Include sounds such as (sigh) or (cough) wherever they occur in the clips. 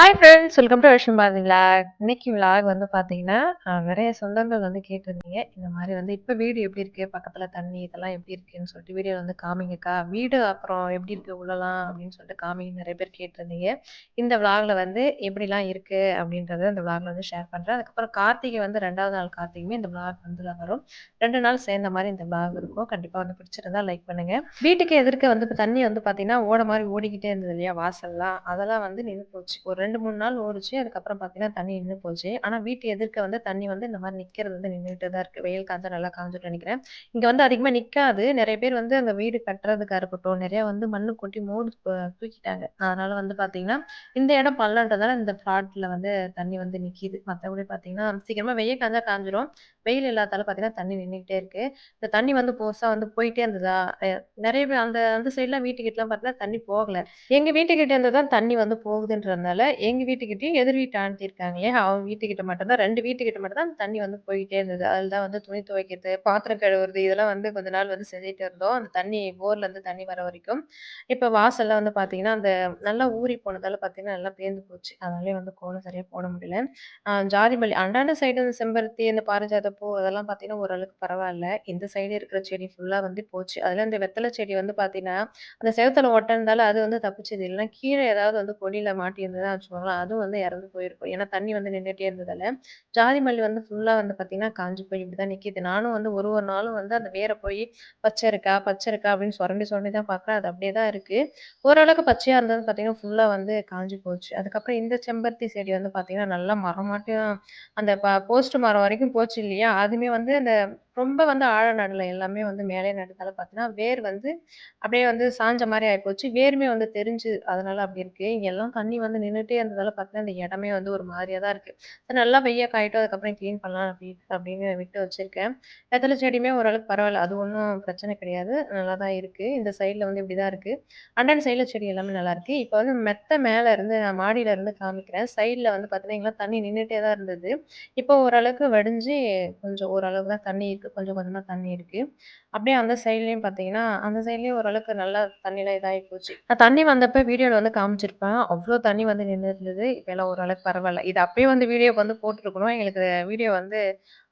Hi friends welcome to விஷயம் பார்த்தீங்களா இன்னைக்கு விளாக் வந்து பார்த்தீங்கன்னா நிறைய சொந்தங்கள் வந்து கேட்டிருந்தீங்க. இந்த மாதிரி வந்து இப்போ வீடு எப்படி இருக்கு? பக்கத்தில் தண்ணி இதெல்லாம் எப்படி இருக்குன்னு சொல்லிட்டு வீடியோ வந்து காமிங்கக்கா. வீடு அப்புறம் எப்படி இருக்கு? உள்ளலாம் அப்படின்னு சொல்லிட்டு காமிங்க நிறைய பேர் கேட்டிருந்தீங்க. இந்த விளாகில் வந்து எப்படிலாம் இருக்கு அப்படின்றத அந்த விளாகில் வந்து ஷேர் பண்ணுறேன் அதுக்கப்புறம் கார்த்திகை வந்து ரெண்டாவது நாள் கார்த்திகையுமே இந்த விளாக் வந்து வரும். ரெண்டு நாள் சேர்ந்த மாதிரி இந்த விளாக் இருக்கும். கண்டிப்பாக வந்து பிடிச்சிருந்தா லைக் பண்ணுங்க. வீட்டுக்கு எதிர்க்க வந்து இப்போ தண்ணி வந்து பார்த்தீங்கன்னா ஓட மாதிரி ஓடிக்கிட்டே இருந்தது இல்லையா? வாசல்லாம் அதெல்லாம் வந்து நின்று போச்சு. ஒரு ரெண்டு மூணு நாள் ஓடுச்சு. அதுக்கப்புறம் பார்த்தீங்கன்னா தண்ணி நின்று போச்சு. ஆனால் வீட்டு எதிர்க்க வந்து தண்ணி வந்து இந்த மாதிரி நிற்கிறது வந்து நின்றுட்டு தான் இருக்குது வெயில் காஞ்சா நல்லா காஞ்சுட்டு நினைக்கிறேன். இங்கே வந்து அதிகமாக நிற்காது நிறைய பேர் வந்து அங்கே வீடு கட்டுறதுக்காக இருக்கட்டும் நிறைய வந்து மண்ணு கொட்டி மூடு தூக்கிட்டாங்க. அதனால வந்து பார்த்தீங்கன்னா இந்த இடம் பள்ளன்றதால இந்த ஃப்ளாட்டில் வந்து தண்ணி வந்து நிற்கிது மற்றபடி பார்த்தீங்கன்னா சீக்கிரமாக வெயில் காஞ்சா காஞ்சிரும். வெயில் இல்லாதால பார்த்தீங்கன்னா தண்ணி நின்றுக்கிட்டே இருக்கு. இந்த தண்ணி வந்து போஸாக வந்து போயிட்டே இருந்ததா? நிறைய பேர் அந்த அந்த சைட்லாம் வீட்டுக்கிட்டலாம் பார்த்தீங்கன்னா தண்ணி போகல. எங்க வீட்டுக்கிட்ட இருந்து தான் தண்ணி வந்து போகுதுன்றதுனால எங்க வீட்டுக்கிட்டயும் எதிர் வீட்டு ஆண்டிருக்காங்க இல்லையா? அவங்க வீட்டுக்கிட்ட மட்டும் தான் ரெண்டு வீட்டுக்கிட்ட மட்டும் தான் தண்ணி வந்து போயிட்டே இருந்தது. அதில் தான் வந்து துணி துவைக்கிறது பாத்திரம் கழுவுறது இதெல்லாம் வந்து கொஞ்ச நாள் வந்து செஞ்சுட்டு இருந்தோம். அந்த தண்ணி போர்லேருந்து தண்ணி வர வரைக்கும். இப்போ வாசல்லாம் வந்து பார்த்தீங்கன்னா அந்த நல்லா ஊறி போனதால பார்த்தீங்கன்னா நல்லா பேர்ந்து போச்சு. அதனாலே வந்து கோலம் சரியா போட முடியல. ஆஹ் ஜாதி அண்டாண்ட சைடு இந்த செம்பருத்தி இந்த பாரிஜாத பூ அதெல்லாம் பார்த்தீங்கன்னா ஓரளவுக்கு பரவாயில்ல. இந்த சைடு இருக்கிற செடி ஃபுல்லாக வந்து போச்சு. அதில் இந்த வெத்தலை செடி வந்து பார்த்தீங்கன்னா அந்த செவுத்துல ஒட்டிருந்தாலும் அது வந்து தப்பிச்சது. இல்லைன்னா கீழே ஏதாவது வந்து கொடியில் மாட்டி வச்சுக்கோங்களேன் அதுவும் வந்து இறந்து போயிருக்கும். ஏன்னா தண்ணி வந்து நின்றுட்டே இருந்ததால். ஜாதி மல்லி வந்து ஃபுல்லாக வந்து பார்த்தீங்கன்னா காஞ்சி போய் இப்படி தான் நிற்கிது நானும் வந்து ஒரு ஒரு நாளும் வந்து அந்த வேரை போய் பச்சை இருக்கா பச்சை இருக்கா அப்படின்னு சுரண்டி சுரண்டி தான் பார்க்குறேன் அது அப்படியே தான் இருக்குது ஓரளவுக்கு பச்சையாக இருந்தது பார்த்தீங்கன்னா ஃபுல்லாக வந்து காஞ்சு போச்சு. அதுக்கப்புறம் இந்த செம்பருத்தி செடி வந்து பார்த்தீங்கன்னா நல்லா மரமாட்டும் அந்த போஸ்ட் மரம் வரைக்கும் போச்சு இல்லையா? இல்லையா? அதுவுமே வந்து அந்த ரொம்ப வந்து ஆழ நடல எல்லாமே வந்து மேலே நடுறதால பார்த்தீங்கன்னா வேர் வந்து அப்படியே வந்து சாஞ்ச மாதிரி ஆகிப்போச்சு வேருமே வந்து தெரிஞ்சு அதனால அப்படி இருக்கு. எல்லாம் தண்ணி வந்து நின்றுட்டே இருந்ததால பார்த்தீங்கன்னா இந்த இடமே வந்து ஒரு மாதிரியா தான் இருக்கு. நல்லா வெய்ய காயிட்டும் அதுக்கப்புறம் க்ளீன் பண்ணலாம் அப்படி அப்படின்னு விட்டு வச்சிருக்கேன். வெத்தலை செடியுமே ஓரளவுக்கு பரவாயில்ல. அது ஒன்றும் பிரச்சனை கிடையாது. நல்லா தான் இருக்கு. இந்த சைடில் வந்து இப்படி தான் இருக்கு. அண்டன் சைடில் செடி எல்லாமே நல்லா இருக்கு. இப்போ வந்து மெத்த மேலே இருந்து நான் மாடியில இருந்து காமிக்கிறேன். சைடில் வந்து பார்த்தீங்கன்னா தண்ணி நின்றுட்டே தான் இருந்தது. இப்போ ஓரளவுக்கு வடிஞ்சு கொஞ்சம் ஓரளவுக்கு தான் தண்ணி இருக்கு. கொஞ்சம் கொஞ்சமாக தண்ணி இருக்கு. அப்படியே அந்த சைட்லேயும் பார்த்தீங்கன்னா அந்த சைட்லேயும் ஓரளவுக்கு நல்லா தண்ணிலாம் இதாகி போச்சு. நான் தண்ணி வந்தப்போ வீடியோவில் வந்து காமிச்சிருப்பேன். அவ்வளோ தண்ணி வந்து நின்று இருந்தது இப்போ எல்லாம் ஓரளவுக்கு பரவாயில்ல. இது அப்பயே வந்து வீடியோ வந்து போட்டுருக்கணும். எங்களுக்கு வீடியோ வந்து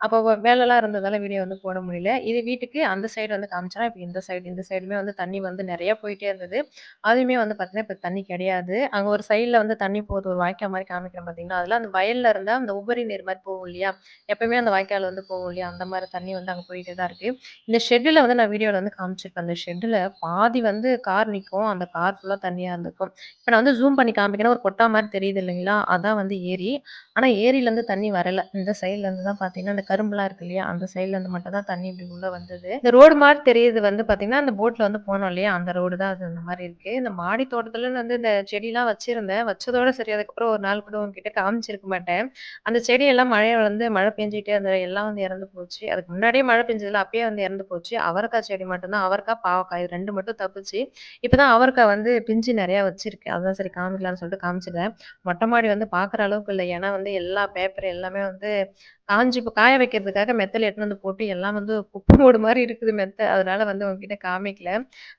அப்போ வேலைலாம் இருந்ததால வீடியோ வந்து போட முடியல. இது வீட்டுக்கு அந்த சைடு வந்து காமிச்சா இப்போ இந்த சைடு இந்த சைடுமே வந்து தண்ணி வந்து நிறைய போயிட்டே இருந்தது. அதுவுமே வந்து பார்த்தீங்கன்னா இப்போ தண்ணி கிடையாது. அங்கே ஒரு சைடில் வந்து தண்ணி போகுது ஒரு வாய்க்கால் மாதிரி காமிக்கிறேன் பார்த்தீங்கன்னா அதில் அந்த வயல்ல இருந்தால் அந்த உபரி நீர் மாதிரி போகும் இல்லையா? எப்பயுமே அந்த வாய்க்கால் வந்து போகும் இல்லையா? அந்த மாதிரி தண்ணி வந்து அங்கே போயிட்டே தான் இருக்குது இந்த ஷெட்டில் வந்து நான் வீடியோவில் வந்து காமிச்சிருப்பேன் அந்த ஷெட்டில் பாதி வந்து கார் நிற்கும் அந்த கார் ஃபுல்லாக தண்ணியாக இருந்திருக்கும். இப்போ நான் வந்து ஜூம் பண்ணி காமிக்கிறேன்னா ஒரு கொட்டா மாதிரி தெரியுது இல்லைங்களா? அதான் வந்து ஏரி. ஆனால் ஏரியிலேருந்து தண்ணி வரலை. இந்த சைட்லேருந்து தான் பார்த்தீங்கன்னா அந்த கரும்புலாம் இருக்கு இல்லையா? அந்த சைட்லேருந்து மட்டும் தான் தண்ணி இப்படி உள்ளே வந்தது. இந்த ரோடு மாதிரி தெரியுது வந்து பார்த்தீங்கன்னா அந்த போட்டில் வந்து போனோம் இல்லையா? அந்த ரோடு தான் அது அந்த மாதிரி இருக்குது இந்த மாடி தோட்டத்தில் வந்து இந்த செடிலாம் வச்சிருந்தேன். வச்சதோட சரி அதுக்கப்புறம் ஒரு நாள் கூட உங்ககிட்ட காமிச்சிருக்க மாட்டேன். அந்த செடியெல்லாம் மழையை வந்து மழை பெஞ்சிட்டே அந்த எல்லாம் வந்து இறந்து போச்சு. அதுக்கு முன்னாடி முன்னாடியே மழை பெஞ்சதுல அப்பயே வந்து இறந்து போச்சு. அவரைக்காய் செடி மட்டும்தான். அவரைக்காய் பாவக்காய் இது ரெண்டு மட்டும் தப்பிச்சு. இப்பதான் அவரைக்காய் வந்து பிஞ்சு நிறைய வச்சிருக்கு அதான் சரி காமிக்கலாம்னு சொல்லிட்டு காமிச்சிட்டேன் மொட்டை மாடி வந்து பாக்குற அளவுக்கு இல்லை. ஏன்னா வந்து எல்லா பேப்பர் எல்லாமே வந்து காஞ்சி இப்போ காய வைக்கிறதுக்காக மெத்தையில் எடுத்துன்னு வந்து போட்டு எல்லாம் வந்து குப்பு மூடு மாதிரி இருக்குது மெத்த. அதனால வந்து உங்ககிட்ட காமிக்கல.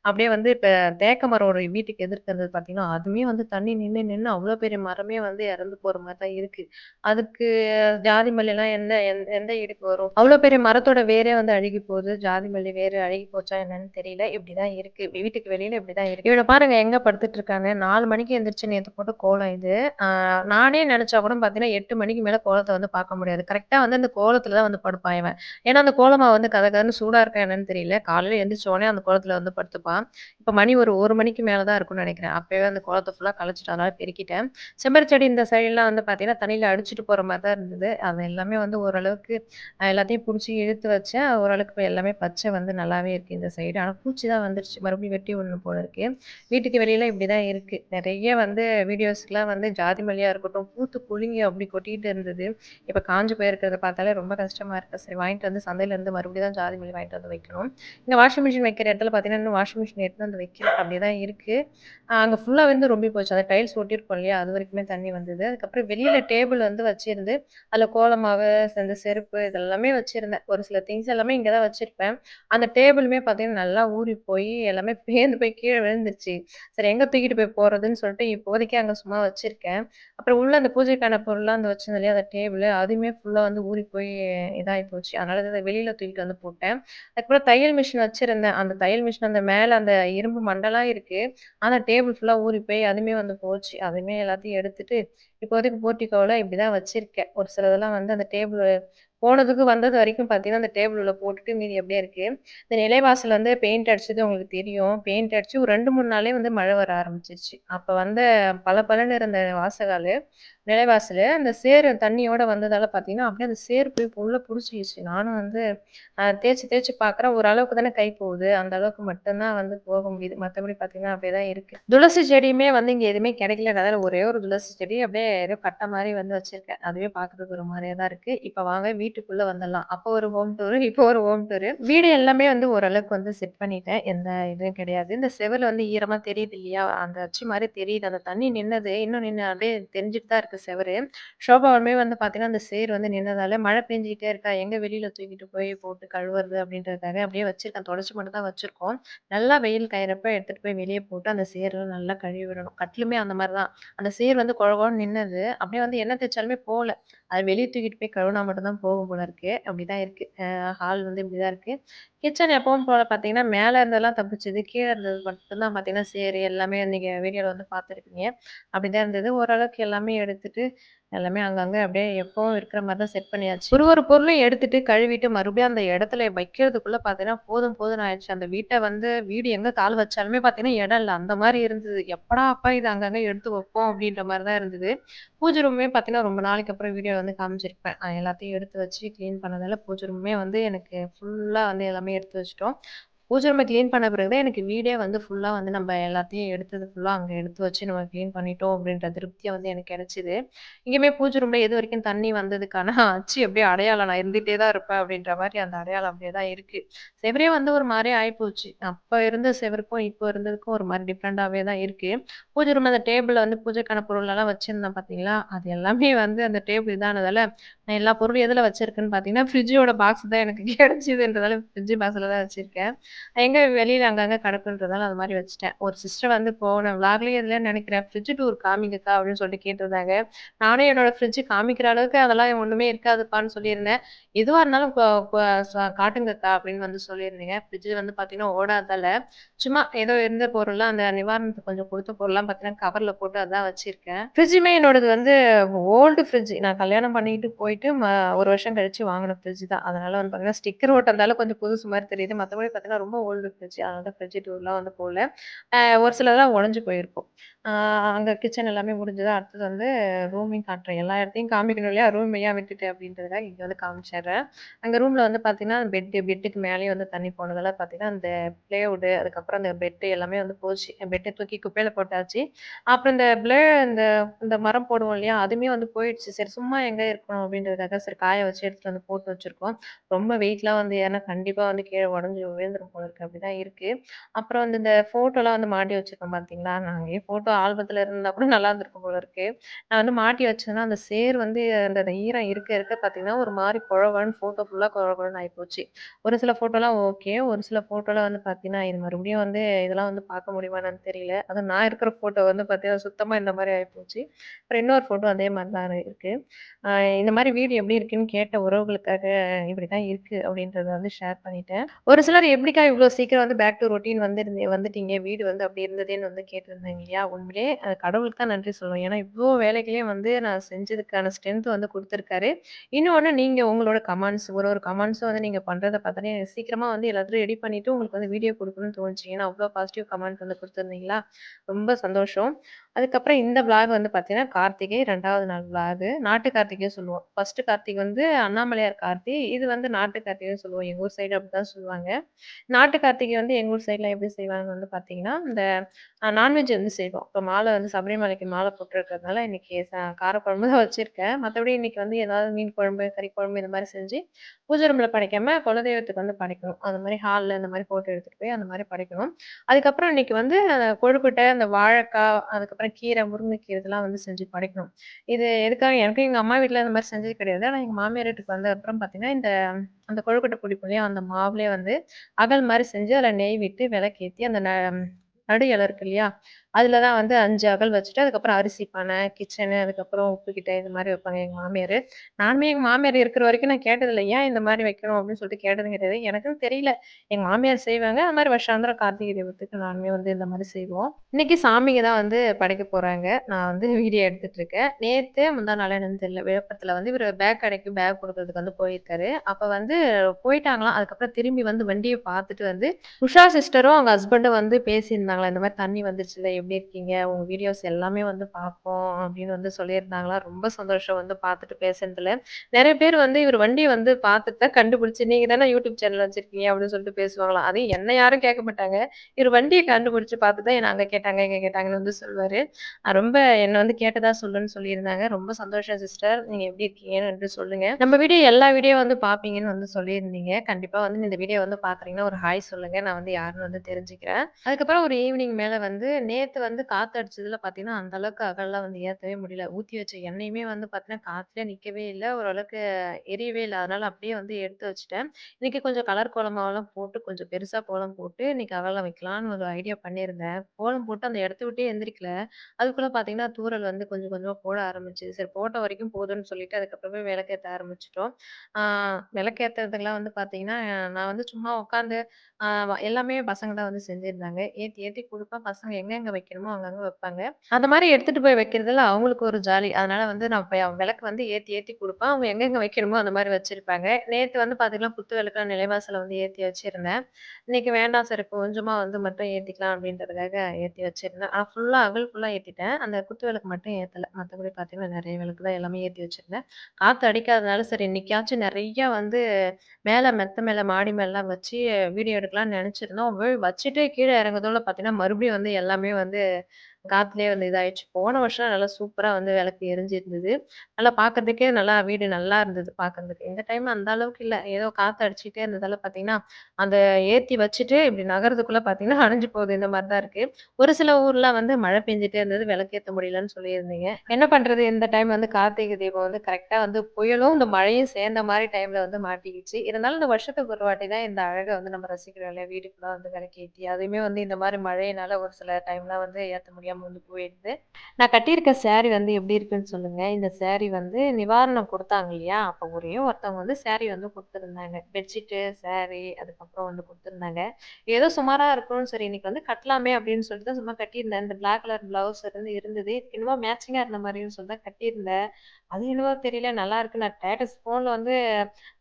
அப்படியே வந்து இப்போ தேக்க மரம் ஒரு வீட்டுக்கு எதிர்க்க இருந்தது பார்த்தீங்கன்னா அதுவுமே வந்து தண்ணி நின்று நின்று அவ்வளோ பெரிய மரமே வந்து இறந்து போகிற மாதிரி தான் இருக்குது அதுக்கு ஜாதி மல்லிலாம் எந்த எந்த எந்த ஈடுக்கு வரும்? அவ்வளோ பெரிய மரத்தோட வேரே வந்து அழுகி போகுது. ஜாதி மல்லி வேறு அழுகி போச்சா என்னன்னு தெரியல. இப்படிதான் இருக்குது வீட்டுக்கு வெளியில் இப்படி தான் இருக்குது இவனை பாருங்க எங்கே படுத்துட்டு இருக்காங்க? நாலு மணிக்கு எந்திரிச்சு நேற்று போட்ட கோலம் இது. நானே நினச்சா கூட பார்த்தீங்கன்னா எட்டு மணிக்கு மேலே கோலத்தை வந்து பார்க்க முடியாது. கரெக்டாக கரெக்டா வந்து அந்த கோலத்தில் தான் வந்து படுப்பான் இவன். ஏன்னா அந்த கோலமாக வந்து கதை கதன்னு சூடாக இருக்கா என்னன்னு தெரியல. காலையில் எழுந்திரிச்சோடனே உடனே அந்த கோலத்தில் வந்து படுத்துப்பான். இப்போ மணி ஒரு ஒரு மணிக்கு மேல தான் இருக்கும்னு நினைக்கிறேன். அப்பவே அந்த கோலத்தை ஃபுல்லாக கழிச்சிட்டு அதனால பெருக்கிட்டேன். செம்பருச்செடி இந்த சைடுலாம் வந்து பார்த்தீங்கன்னா தண்ணியில் அடிச்சிட்டு போகிற மாதிரி தான் இருந்தது. அது எல்லாமே வந்து ஓரளவுக்கு எல்லாத்தையும் பிடிச்சி இழுத்து வச்சேன். ஓரளவுக்கு எல்லாமே பச்சை வந்து நல்லாவே இருக்கு இந்த சைடு ஆனால் பூச்சி தான் வந்துருச்சு. மறுபடியும் வெட்டி ஒன்று போல இருக்கு. வீட்டுக்கு வெளியில இப்படிதான் இருக்கு. நிறைய வந்து வீடியோஸ்க்குலாம் வந்து ஜாதி மல்லியாக இருக்கட்டும் பூத்து குலுங்கி அப்படி கொட்டிகிட்டு இருந்தது. இப்போ காஞ்சு போயிருக்கிறது இருக்கிறத பார்த்தாலே ரொம்ப கஷ்டமாக இருக்குது சரி வாங்கிட்டு வந்து சந்தையிலேருந்து மறுபடியும் தான் ஜாதி மல்லி வாங்கிட்டு வந்து வைக்கணும். இங்கே வாஷிங் மிஷின் வைக்கிற இடத்துல பார்த்தீங்கன்னா, இன்னும் வாஷிங் மிஷின் எடுத்து வந்து வைக்கிறது அப்படியே தான் அங்கே ஃபுல்லாக வந்து ரொம்பி போச்சு. அந்த டைல்ஸ் ஒட்டியிருக்கோம் இல்லையா? அது வரைக்குமே தண்ணி வந்தது. அதுக்கப்புறம் வெளியில் டேபிள் வந்து வச்சிருந்து, அதில் கோல சேர்ந்த செருப்பு இதெல்லாமே வச்சுருந்தேன் ஒரு சில திங்ஸ் எல்லாமே இங்கே தான் வச்சுருப்பேன் அந்த டேபிளுமே பார்த்தீங்கன்னா, நல்லா ஊறி போய் எல்லாமே பேந்து போய் கீழே விழுந்துருச்சு. சரி எங்கே தூக்கிட்டு போய் போகிறதுன்னு சொல்லிட்டு இப்போதைக்கு அங்கே சும்மா வச்சுருக்கேன் அப்புறம் உள்ள அந்த பூஜைக்கான பொருள்லாம் வந்து வச்சிருந்தேன் இல்லையா? அந்த டேபிள் அதுவுமே ஃபுல்லாக வந்து ஊறி போய் இதாகி போச்சு. அதனால அதை வெளியில தூக்கிட்டு வந்து போட்டேன். அதுக்கப்புறம் தையல் மிஷின் வச்சிருந்தேன். அந்த தையல் மிஷின் அந்த மேல அந்த இரும்பு மண்டலாம் இருக்கு. ஆனா டேபிள் ஃபுல்லா ஊறி போய் அதுமே வந்து போச்சு. அதுவுமே எல்லாத்தையும் எடுத்துட்டு, இப்போதைக்கு போர்டிகோல இப்படிதான் வச்சிருக்கேன். ஒரு சிலதெல்லாம் வந்து அந்த டேபிள் போனதுக்கு வந்தது வரைக்கும் பார்த்தீங்கன்னா, அந்த டேபிள் உள்ள போட்டுட்டு மீதி அப்படியே இருக்கு. இந்த நிலைவாசல் வந்து பெயிண்ட் அடிச்சது உங்களுக்கு தெரியும். பெயிண்ட் அடிச்சு ஒரு ரெண்டு மூணு நாளே வந்து மழை வர ஆரம்பிச்சுருச்சு. அப்போ வந்து பலன்னு இருந்த வாசகால் நிலைவாசல் அந்த சேர் தண்ணியோட வந்ததால பார்த்தீங்கன்னா, அப்படியே அந்த சேர் போய் உள்ள புடிச்சிக்கிச்சு. நானும் வந்து தேய்ச்சி தேய்ச்சி பார்க்குறேன். ஓரளவுக்கு தானே கை போகுது. அந்த அளவுக்கு மட்டும்தான் வந்து போக முடியுது. மற்றபடி பார்த்தீங்கன்னா, அப்படியே தான் இருக்கு. துளசி செடியுமே வந்து இங்கே எதுவுமே கிடைக்கல. அதில் ஒரே ஒரு துளசி செடி அப்படியே ஏதோ கட்ட மாதிரி வந்து வச்சிருக்கேன். அதுவே பார்க்கறதுக்கு ஒரு மாதிரியே தான் இருக்கு. இப்போ வாங்க வீட்டுக்குள்ள வந்துடலாம். அப்போ ஒரு ஹோம் டூரு, இப்போ ஒரு ஹோம் டூரு. வீடு எல்லாமே வந்து ஓரளவுக்கு வந்து செட் பண்ணிட்டேன். எந்த இதுவும் கிடையாது. இந்த செவுரு வந்து ஈரமா தெரியுது இல்லையா? அந்த அச்சு மாதிரி தெரியுது. அந்த தண்ணி நின்னது இன்னும் நின்று அப்படியே தெரிஞ்சுட்டு தான் இருக்கு செவுரு. ஷோபாவுமே வந்து பார்த்தீங்கன்னா, அந்த சேர் வந்து நின்னதால மழை பெஞ்சிக்கிட்டே இருக்கா, எங்க வெளியில தூக்கிட்டு போய் போட்டு கழுவுறது அப்படின்றதுக்காக அப்படியே வச்சிருக்கேன். தொடச்சு மட்டும் தான் வச்சிருக்கோம். நல்லா வெயில் கயிறப்ப எடுத்துட்டு போய் வெளியே போட்டு அந்த சேர்லாம் நல்லா கழுவி விடணும். கட்டிலுமே அந்த மாதிரி தான். அந்த சேர் வந்து கொழ நின்னது. அப்படியே வந்து என்ன தேய்ச்சாலுமே போல. அது வெளிய தூக்கிட்டு போய் கழுவுனா மட்டும் தான் போகும் போல இருக்கு. அப்படிதான் இருக்கு. அ ஹால் வந்து இப்படிதான் இருக்கு. கிச்சன் எப்பவும் போல பார்த்தீங்கன்னா, மேல இருந்ததெல்லாம் தப்பிச்சது. கீழ இருந்தது மட்டும்தான் பாத்தீங்கன்னா பார்த்தீங்கன்னா, எல்லாமே நீங்க வீடியோல வந்து பார்த்துருப்பீங்க. அப்படிதான் இருந்தது. ஓரளவுக்கு எல்லாமே எடுத்துட்டு, எல்லாமே அங்கங்க அப்படியே எப்போவும் இருக்கிற மாதிரி தான் செட் பண்ணியாச்சு. ஒரு ஒரு பொருளையும் எடுத்துட்டு, கழுவிட்டு மறுபடியும் அந்த இடத்துல வைக்கிறதுக்குள்ள பார்த்தீங்கன்னா, போதும் போதும் ஆயிடுச்சு. அந்த வீட்டை வந்து வீடு எங்க கால் வச்சாலுமே பார்த்தீங்கன்னா, இடம் இல்லை அந்த மாதிரி இருந்தது. எப்படா அப்பா இது அங்கங்க எடுத்து வைப்போம் அப்படின்ற மாதிரி தான் இருந்தது. பூஜை ரூமே பார்த்தீங்கன்னா, ரொம்ப நாளைக்கு அப்புறம் வீடியோ வந்து காமிச்சிருப்பேன். நான் எல்லாத்தையும் எடுத்து வச்சு கிளீன் பண்ணதால பூஜை ரூமே வந்து எனக்கு ஃபுல்லா வந்து எல்லாமே எடுத்து வச்சுட்டோம். பூஜை ரூமை கிளீன் பண்ண பிறகு தான் எனக்கு வீடே வந்து ஃபுல்லாக வந்து நம்ம எல்லாத்தையும் எடுத்தது ஃபுல்லாக அங்கே எடுத்து வச்சு நம்ம கிளீன் பண்ணிட்டோம் அப்படின்ற திருப்தியை வந்து எனக்கு கிடைச்சிது. இங்கேயுமே பூஜை ரூம்ல எதுவரைக்கும் தண்ணி வந்ததுக்கான (laughs) அச்சு அப்படியே அடையாளம் நான் இருந்துகிட்டே தான் இருப்பேன் அப்படின்ற மாதிரி அந்த அடையாளம் அப்படியே தான் இருக்குது செவரே வந்து ஒரு மாதிரி ஆகிப்போச்சு அப்போ இருந்த செவருக்கும் இப்போ இருந்ததுக்கும் ஒரு மாதிரி டிஃப்ரெண்ட்டாகவே தான் இருக்குது பூஜை ரூம் அந்த டேபிளில் வந்து பூஜைக்கான பொருளெல்லாம் வச்சுருந்தேன் பார்த்தீங்களா? அது எல்லாமே வந்து அந்த டேபிள் இதானதால் நான் எல்லா பொருளும் எதில் வச்சிருக்கேன்னு பார்த்தீங்கன்னா, ஃப்ரிட்ஜோட பாக்ஸ் தான் எனக்கு கிடச்சிதுன்றதால ஃப்ரிட்ஜ் பாக்ஸில் தான் வச்சுருக்கேன் எங்கே வெளியில் அங்கங்கே கிடக்குன்றதால அது மாதிரி வச்சுட்டேன். ஒரு சிஸ்டர் வந்து போன விளாக்லேயே இதில் நினைக்கிறேன் ஃப்ரிட்ஜு டூர் காமிங்கக்கா அப்படின்னு சொல்லிட்டு கேட்டிருந்தாங்க. நானே என்னோட ஃப்ரிட்ஜு காமிக்கிற அளவுக்கு அதெல்லாம் ஒன்றுமே இருக்காதுப்பான்னு சொல்லியிருந்தேன். எதுவாக இருந்தாலும் காட்டுங்கக்கா அப்படின்னு வந்து சொல்லியிருந்தீங்க. ஃப்ரிட்ஜு வந்து பார்த்தீங்கன்னா, ஓடாததால, சும்மா ஏதோ இருந்த பொருள்லாம் அந்த நிவாரணத்துக்கு கொஞ்சம் கொடுத்த பொருள்லாம் பார்த்தீங்கன்னா, கவரில் போட்டு அதான் வச்சுருக்கேன் ஃப்ரிட்ஜுமே என்னோடது வந்து ஓல்டு ஃப்ரிட்ஜ். நான் கல்யாணம் பண்ணிட்டு போயிட்டு ம 1 வருஷம் கழிச்சு வாங்கின ஃப்ரிட்ஜ் தான். அதனால வந்து பார்த்தீங்கன்னா, ஸ்டிக்கர் ஒட்டுனதால கொஞ்சம் புதுசு மாதிரி தெரியுது. மற்றபடி பார்த்தீங்கன்னா, ரொம்ப ஓல்டு ஃப்ரிட்ஜ். அதனால தான் ஃப்ரிட்ஜ் டூர்லாம் வந்து போகல ஒரு சிலதெல்லாம் உடஞ்சி போயிருக்கும். அங்கே கிச்சன் எல்லாமே முடிஞ்சதா, அடுத்தது வந்து ரூமையும் காட்டுறேன். எல்லா இடத்தையும் காமிக்கணும் இல்லையா? ரூம் ஏன் விட்டுட்டு அப்படின்றதுக்காக இங்கே வந்து காமிச்சிடுறேன் அங்கே ரூமில் வந்து பார்த்தீங்கன்னா, பெட்டு பெட்டுக்கு மேலேயே வந்து தண்ணி போனதெல்லாம் பார்த்தீங்கன்னா, அந்த பிளேவுடு அதுக்கப்புறம் அந்த பெட்டு எல்லாமே வந்து போச்சு. பெட்டை தூக்கி குப்பையில் போட்டாச்சு. அப்புறம் இந்த ப்ளே இந்த இந்த மரம் போடுவோம் இல்லையா? அதுவுமே வந்து போயிடுச்சு. சரி சும்மா எங்கே இருக்கணும் அப்படின்றதுக்காக சரி காய வச்சு எடுத்துட்டு வந்து போட்டு வச்சிருக்கோம். ரொம்ப வெயிட்லாம் வந்து ஏன்னா கண்டிப்பா வந்து கீழே உடஞ்சி உயர்ந்துரும் போல இருக்கு. அப்படிதான் இருக்கு. அப்புறம் வந்து இந்த ஃபோட்டோலாம் வந்து மாட்டி வச்சிருக்கோம் பார்த்தீங்களா? நாங்கள் ஃபோட்டோ ஆல்பத்துல இருந்தா கூட நல்லா இருந்திருக்கும் போல இருக்கு. நான் வந்து மாட்டி வச்சேன்னா, அந்த சேர் வந்து அந்த ஈரம் இருக்க இருக்க பார்த்தீங்கன்னா, ஒரு மாதிரி குழவன்னு ஃபோட்டோ ஃபுல்லா குழகுழன்னு ஆகிப்போச்சு ஒரு சில ஃபோட்டோலாம் ஓகே. ஒரு சில ஃபோட்டோலாம் வந்து பார்த்தீங்கன்னா, இது மறுபடியும் வந்து இதெல்லாம் வந்து பார்க்க முடியுமா தெரியல. அதுவும் நான் இருக்கிற ஃபோட்டோ வந்து பார்த்தீங்கன்னா, சுத்தமா இந்த மாதிரி ஆகிப்போச்சு அப்புறம் இன்னொரு ஃபோட்டோ அதே மாதிரி தான் இருக்கு. இந்த மாதிரி வீடு எப்படி இருக்குன்னு கேட்ட உறவுகளுக்காக இப்படிதான் இருக்கு அப்படின்றத வந்து ஷேர் பண்ணிட்டேன். ஒரு சிலர் எப்படிக்கா இவ்வளோ சீக்கிரம் வந்து பேக் டூ ரொட்டீன் வந்துருந்தீ வந்துட்டீங்க. வீடு வந்து அப்படி இருந்ததேன்னு வந்து கேட்டிருந்தீங்க இல்லையா? உண்மையிலே அது கடவுளுக்கு தான் நன்றி சொல்லுவேன் ஏன்னா, இவ்வளோ வேலைகளையும் வந்து நான் செஞ்சதுக்கான ஸ்ட்ரென்த் வந்து கொடுத்துருக்காரு இன்னொன்று நீங்கள் உங்களோட கமெண்ட்ஸ் ஒரு ஒரு கமெண்ட்ஸும் வந்து நீங்கள் பண்ணுறத பார்த்தோனே சீக்கிரமாக வந்து எல்லாத்தையும் ரெடி பண்ணிட்டு உங்களுக்கு வந்து வீடியோ கொடுக்கணும்னு தோணுச்சு. ஏன்னா, அவ்வளோ பாசிட்டிவ் கமெண்ட் வந்து கொடுத்துருந்தீங்களா ரொம்ப சந்தோஷம். அதுக்கப்புறம் இந்த விளாக் வந்து பார்த்தீங்கன்னா, கார்த்திகை ரெண்டாவது நாள் விளாகு. நாட்டு கார்த்திகை சொல்லுவோம். ஃபர்ஸ்ட் கார்த்திகை வந்து அண்ணாமலையார் கார்த்தி. இது வந்து நாட்டு கார்த்திகைன்னு சொல்லுவோம். எங்கள் ஊர் சைடு அப்படிதான் சொல்லுவாங்க. நாட்டு கார்த்திகை வந்து எங்கள் ஊர் சைடில் எப்படி செய்வாங்கன்னு வந்து பார்த்தீங்கன்னா, இந்த நான்வெஜ் வந்து செய்வோம். இப்போ மாலை வந்து சபரிமலைக்கு மாலை போட்டுருக்கிறதுனால இன்னைக்கு காரக்குழம்பு தான் வச்சிருக்கேன். மற்றபடி இன்னைக்கு வந்து ஏதாவது மீன் குழம்பு, கறி குழம்பு இந்த மாதிரி செஞ்சு பூஜை ரூம்ல படைக்காம குலதெய்வத்துக்கு வந்து படைக்கணும். அந்த மாதிரி ஹாலில் இந்த மாதிரி ஃபோட்டோ எடுத்துகிட்டு போய் அந்த மாதிரி படைக்கணும். அதுக்கப்புறம் இன்னைக்கு வந்து கொழுக்கட்டை, அந்த வாழைக்காய், அதுக்கப்புறம் கீரை, முருங்கைக்கீரை இதெல்லாம் வந்து செஞ்சு படைக்கணும். இது எதுக்காக எனக்கும் எங்க அம்மா வீட்டில் இந்த மாதிரி செஞ்சது கிடையாது. ஆனா எங்க மாமியார் வீட்டுக்கு வந்த அப்புறம் பார்த்தீங்கன்னா, இந்த அந்த கொழுக்கட்டை பிடிக்கும் அந்த மாவுலயே வந்து அகல் மாதிரி செஞ்சு அதில் நெய் விட்டு விளக்கேத்தி அந்த ந நடு இலை இருக்கு இல்லையா? அதில் தான் வந்து அஞ்சு அகல் வச்சுட்டு, அதுக்கப்புறம் அரிசி பானை, கிச்சனு, அதுக்கப்புறம் உப்பு கிட்ட மாதிரி வைப்பாங்க எங்கள் மாமியார் நானுமே எங்கள் மாமியார் இருக்கிற வரைக்கும் நான் கேட்டதில்லை ஏன் இந்த மாதிரி வைக்கணும் அப்படின்னு சொல்லிட்டு கேட்டது கிடையாது. எனக்கும் தெரியல. எங்கள் மாமியார் செய்வாங்க. அது மாதிரி வருஷாந்திரம் கார்த்திகை தீபத்துக்கு நானுமே வந்து இந்த மாதிரி செய்வோம். இன்னைக்கு சாமிக்கு தான் வந்து படைக்க போகிறாங்க நான் வந்து வீடியோ எடுத்துட்டு இருக்கேன். நேற்று முந்தா நாளா என்னன்னு தெரியல. விழுப்புரத்துல வந்து இவர் பேக் கடைக்கு பேக் கொடுக்கறதுக்கு வந்து போயிருக்காரு. அப்போ வந்து போயிட்டாங்களாம். அதுக்கப்புறம் திரும்பி வந்து வண்டியை பார்த்துட்டு வந்து உஷா சிஸ்டரும் அவங்க ஹஸ்பண்டும் வந்து பேசியிருந்தாங்களா இந்த மாதிரி தண்ணி வந்துருச்சுல்ல எப்படி இருக்கீங்க? உங்க வீடியோஸ் எல்லாமே வந்து பார்ப்போம் அப்படின்னு வந்து சொல்லியிருந்தாங்களா ரொம்ப சந்தோஷம் வந்து பார்த்துட்டு பேசுனதுல. நிறைய பேர் வந்து இவர் வண்டியை வந்து பார்த்துட்டு தான் கண்டுபிடிச்சு, நீங்க தானே யூடியூப் சேனல் வச்சிருக்கீங்க அப்படின்னு சொல்லிட்டு பேசுவாங்களாம். அதையும் என்ன யாரும் கேட்க மாட்டாங்க. இவர் வண்டியை கண்டுபிடிச்சு பார்த்து தான் என்ன அங்க கேட்டாங்க, இங்க கேட்டாங்கன்னு வந்து சொல்லுவாரு. ரொம்ப என்ன வந்து கேட்டதா சொல்லுன்னு சொல்லியிருந்தாங்க. ரொம்ப சந்தோஷம் சிஸ்டர். நீங்க எப்படி இருக்கீங்கன்னு வந்து சொல்லுங்க. நம்ம வீடியோ எல்லா வீடியோ வந்து பார்ப்பீங்கன்னு வந்து சொல்லியிருந்தீங்க. கண்டிப்பா வந்து இந்த வீடியோ வந்து பார்க்குறீங்கன்னா ஒரு ஹாய் சொல்லுங்க. நான் வந்து யாருன்னு வந்து தெரிஞ்சுக்கிறேன். அதுக்கப்புறம் ஒரு ஈவினிங் மேல வந்து நேத்து வந்து காத்து அடிச்சதுல பார்த்தீங்கன்னா, அந்த அளவுக்கு அகல்லாம் வந்து ஏத்தவே முடியல. ஊத்தி வச்ச எண்ணெயுமே வந்து பார்த்தீங்கன்னா, காத்துலயே நிக்கவே இல்ல. ஓரளவுக்கு எரியவே இல்ல. அதனால அப்படியே வந்து எடுத்து வச்சுட்டேன். இன்னைக்கு கொஞ்சம் கலர் கோலமாவெல்லாம் போட்டு கொஞ்சம் பெருசா கோலம் போட்டு இன்னைக்கு அகல்ல வைக்கலான்னு ஒரு ஐடியா பண்ணியிருந்தேன். கோலம் போட்டு அந்த இடத்த விட்டே எந்திரிக்கல. அதுக்குள்ள பார்த்தீங்கன்னா, தூறல் வந்து கொஞ்சம் கொஞ்சமா போட ஆரம்பிச்சுது. சரி போட்ட வரைக்கும் போதும்ன்னு சொல்லிட்டு அதுக்கப்புறமே விளக்கேத்த ஆரம்பிச்சுட்டோம். ஆ விளக்கேத்துறதுக்குலாம் வந்து பார்த்தீங்கன்னா, நான் வந்து சும்மா உட்காந்து ஆ எல்லாமே பசங்க தான் வந்து செஞ்சிருந்தாங்க. ஏத்தி ஏத்தி குடுப்பேன். பசங்க எங்கெங்க வைக்கணுமோ அங்கங்க வைப்பாங்க. அந்த மாதிரி எடுத்துட்டு போய் வைக்கிறதுல அவங்களுக்கு ஒரு ஜாலி. அதனால வந்து நான் விளக்கு வந்து ஏத்தி ஏத்தி கொடுப்பேன் அவங்க எங்கெங்க வைக்கணுமோ அந்த மாதிரி வச்சிருப்பாங்க. நேத்து வந்து பார்த்திங்கன்னா புத்து விளக்குலாம் நிலைவாசல்ல வந்து ஏத்தி வச்சிருந்தேன். இன்னைக்கு வேண்டாம் சார் கொஞ்சமா வந்து மட்டும் ஏத்திக்கலாம் அப்படின்றதுக்காக ஏத்தி வச்சிருந்தேன். ஆனா ஃபுல்லா அகல் ஃபுல்லா ஏத்திட்டேன். அந்த குத்து விளக்கு மட்டும் ஏத்தல. மத்தபடி பார்த்திங்கன்னா நிறைய விளக்கு தான் எல்லாமே ஏத்தி வச்சிருந்தேன். காத்து அடிக்காதனால சரி இன்னைக்காச்சும் நிறையா வந்து மேல மெத்த மேல மாடி மேலாம் வச்சு வீடியோ எடுக்கலாம்னு நினச்சிருந்தோம் வச்சுட்டு கீழே இறங்குறதோட பார்த்தீங்கன்னா, மறுபடியும் வந்து எல்லாமே வந்து で、காத்துலயே வந்து இதாயிடுச்சு. போன வருஷம் நல்லா சூப்பரா வந்து விளக்கு எரிஞ்சிருந்தது. நல்லா பார்க்கறதுக்கே நல்லா வீடு நல்லா இருந்தது பார்க்கறதுக்கு. இந்த டைம் அந்த அளவுக்கு இல்ல. ஏதோ காத்து அடிச்சுக்கிட்டே இருந்ததால பார்த்தீங்கன்னா, அந்த ஏத்தி வச்சுட்டு இப்படி நகரத்துக்குள்ளே பார்த்தீங்கன்னா, (laughs) அணைஞ்சு போகுது. இந்த மாதிரி தான் இருக்கு. ஒரு சில ஊர்ல வந்து மழை பெஞ்சிட்டே இருந்தது. விளக்கேற்ற முடியலன்னு சொல்லியிருந்தீங்க. என்ன பண்றது இந்த டைம் வந்து கார்த்திகை தீபம் வந்து கரெக்டாக வந்து புயலும், இந்த மழையும் சேர்ந்த மாதிரி டைம்ல வந்து மாட்டிக்கிச்சு. இருந்தாலும் இந்த வருஷத்துக்கு ஒரு வாட்டி தான் இந்த அழகை வந்து நம்ம ரசிக்கிறோம் இல்லையா? வீட்டுக்குள்ள வந்து விளக்கேத்தி, அதுவுமே வந்து இந்த மாதிரி மழையினால ஒரு சில டைம்லாம் வந்து ஏற்ற முடியாமல் முடியாம வந்து போயிடுது. நான் கட்டியிருக்க சேரீ வந்து எப்படி இருக்குன்னு சொல்லுங்கள் இந்த சேரீ வந்து நிவாரணம் கொடுத்தாங்க இல்லையா? அப்போ ஒரே ஒருத்தவங்க வந்து சேரீ வந்து கொடுத்துருந்தாங்க பெட்ஷீட்டு, சேரீ அதுக்கப்புறம் வந்து கொடுத்துருந்தாங்க ஏதோ சுமாராக இருக்கும்னு சரி இன்னைக்கு வந்து கட்டலாமே அப்படின்னு சொல்லிட்டு தான் சும்மா கட்டியிருந்தேன். இந்த பிளாக் கலர் ப்ளவுஸ் இருந்து இருந்தது. என்னமோ மேட்சிங்காக இருந்த மாதிரியும் சொல்லி தான் கட்டியிருந்தேன். அது என்னவோ தெரியல நல்லா இருக்கு. நான் ஸ்டேட்டஸ் ஃபோனில் வந்து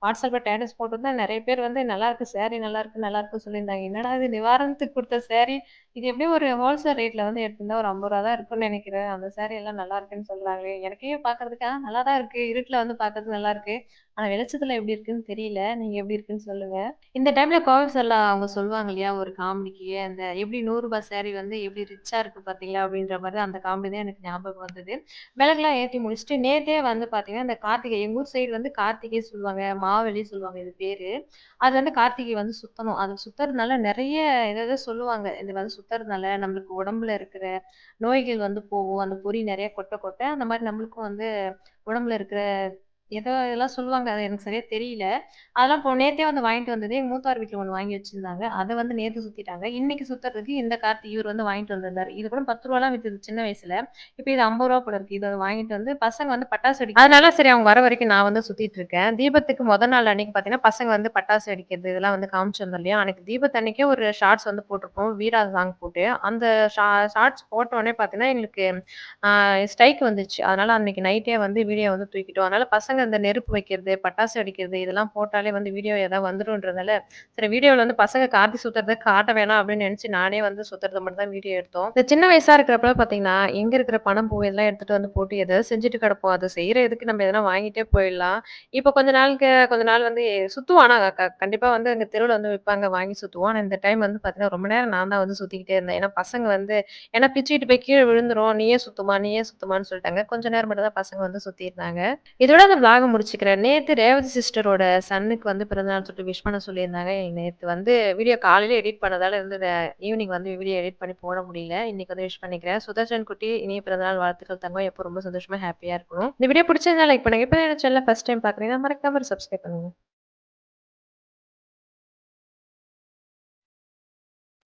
வாட்ஸ்அப்பில் ஸ்டேட்டஸ் போட்டிருந்தேன். நிறைய பேர் வந்து நல்லாருக்கு சாரி நல்லாருக்கு, நல்லாருக்குன்னு சொல்லியிருந்தாங்க. என்னடா இது நிவாரணத்துக்கு கொடுத்த சாரி இது எப்படியும் ஒரு ஹோல்சேல் ரேட்டில் வந்து எடுத்திருந்தா ஒரு ஐம்பது ரூபா தான் இருக்கும்னு நினைக்கிறேன் அந்த சாரி எல்லாம் நல்லா இருக்குன்னு சொல்றாங்களே! எனக்கே பார்க்கறதுக்கு ஆ நல்லா தான் இருக்கு. இருட்டில் வந்து பார்க்கறதுக்கு நல்லா இருக்கு. ஆனால் வெளிச்சத்தில் எப்படி இருக்குன்னு தெரியல. நீங்கள் எப்படி இருக்குன்னு சொல்லுங்கள் இந்த டைமில் கோவை சரளா அவங்க சொல்லுவாங்க இல்லையா? ஒரு காமெடிக்கு அந்த எப்படி நூறுரூபா 100 சாரி வந்து எப்படி ரிச்சாக இருக்குது பார்த்தீங்களா? அப்படின்ற மாதிரி அந்த காமெடி தான் எனக்கு ஞாபகம் வந்தது. விளக்குலாம் ஏற்றி முடிச்சுட்டு நேரத்தே வந்து பார்த்தீங்கன்னா, இந்த கார்த்திகை எங்க ஊர் சைடு வந்து கார்த்திகை சொல்லுவாங்க. மாவெளி சொல்லுவாங்க இது பேரு. அது வந்து கார்த்திகை வந்து சுத்தணும். அது சுத்துறதுனால நிறைய எதாவது சொல்லுவாங்க. இது வந்து சுத்துறதுனால நம்மளுக்கு உடம்புல இருக்கிற நோய்கள் வந்து போகும். அந்த பொறி நிறைய கொட்ட கொட்ட அந்த மாதிரி நம்மளுக்கும் வந்து உடம்புல இருக்கிற ஏதோ இதெல்லாம் சொல்லுவாங்க. அது எனக்கு சரியா தெரியல. அதெல்லாம் இப்போ நேத்தே வந்து வாங்கிட்டு வந்தது. எங்க மூத்தார் வீட்ல ஒண்ணு வாங்கி வச்சிருந்தாங்க. அத வந்து நேத்து சுத்திட்டாங்க. இன்னைக்கு சுத்துறதுக்கு இந்த கார்த்து இவரு வந்து வாங்கிட்டு வந்திருந்தாரு. இது கூட ரூ. 10 வித்தது சின்ன வயசுல. இப்போ இது ரூ. 50 போல இருக்கு. இத வாங்கிட்டு வந்து பசங்க வந்து பட்டாசு வெடி அதனால சரி அவங்க வர வரைக்கும் நான் வந்து சுத்திட்டு இருக்கேன். தீபத்துக்கு மொத நாள் அன்னைக்கு பார்த்தீங்கன்னா, பசங்க வந்து பட்டாசு வெடிக்கிறது இதெல்லாம் வந்து காமிச்சிருந்தோம் இல்லையா? அன்னைக்கு தீபத்தன்னைக்கே ஒரு ஷார்ட்ஸ் வந்து போட்டிருப்போம். வீரா சாங் போட்டு. அந்த ஷா ஷார்ட்ஸ் போட்டோனே பார்த்தீங்கன்னா, எங்களுக்கு ஸ்ட்ரைக் வந்துச்சு. அதனால அன்னைக்கு நைட்டே வந்து வீடியோ வந்து தூக்கிட்டோம். அதனால பசங்க தாங்க அந்த நெருப்பு வைக்கிறது, பட்டாசு வெடிக்கிறது இதெல்லாம் போட்டாலே வந்து வீடியோ ஏதாவது வந்துடும்ன்றதால சரி வீடியோவில் வந்து பசங்க கார்த்தி சுத்துறத காட்ட வேணாம் அப்படின்னு நினச்சி நானே வந்து சுத்துறது மட்டும் தான் வீடியோ எடுத்தோம். இந்த சின்ன வயசா இருக்கிறப்ப பார்த்தீங்கன்னா, எங்க இருக்கிற பணம், பூ இதெல்லாம் எடுத்துட்டு வந்து போட்டு எதாவது செஞ்சுட்டு கிடப்போம். அதை செய்ற இதுக்கு நம்ம எதனா வாங்கிட்டே போயிடலாம். இப்போ கொஞ்ச நாளுக்கு கொஞ்ச நாள் வந்து சுத்துவோம். ஆனால் க கண்டிப்பா வந்து அங்கே தெருவில் வந்து விற்பாங்க வாங்கி சுத்துவோம். ஆனால் இந்த டைம் வந்து பார்த்தீங்கன்னா, ரொம்ப நேரம் நான் தான் வந்து சுத்திக்கிட்டே இருந்தேன். ஏன்னா பசங்க வந்து ஏன்னா பிச்சுக்கிட்டு போய் கீழே விழுந்துரும். நீயே சுத்துமா, நீயே சுத்துமான்னு சொல்லிட்டாங்க. கொஞ்ச நேரம் மட்டும் தான் பசங்க வந்து சுத்தியிருந்தாங்க. இதோட அந்த விலாக முடிச்சுக்கிறேன். நேத்து ரேவதி சிஸ்டரோட சன்னுக்கு வந்து பிறந்தநாள் சொல்லிட்டு விஷ் பண்ண சொல்லியிருந்தாங்க. நேத்து வந்து வீடியோ காலையில எடிட் பண்ணதால இருந்து ஈவினிங் வந்து வீடியோ எடிட் பண்ணி போட முடியல. இன்னைக்கு வந்து விஷ் பண்ணிக்கிறேன். சுதர்ஷன் குட்டி இனிய பிறந்தநாள் வாழ்த்துக்கள் தங்கம். எப்போ ரொம்ப சந்தோஷமா, ஹாப்பியாக இருக்கணும். இந்த வீடியோ பிடிச்சிருந்தா லைக் பண்ணுங்க. இப்போ என்ன சேனல் ஃபர்ஸ்ட் டைம் பார்க்குறீங்கன்னா மறக்காம சப்ஸ்கிரைப் பண்ணுங்க.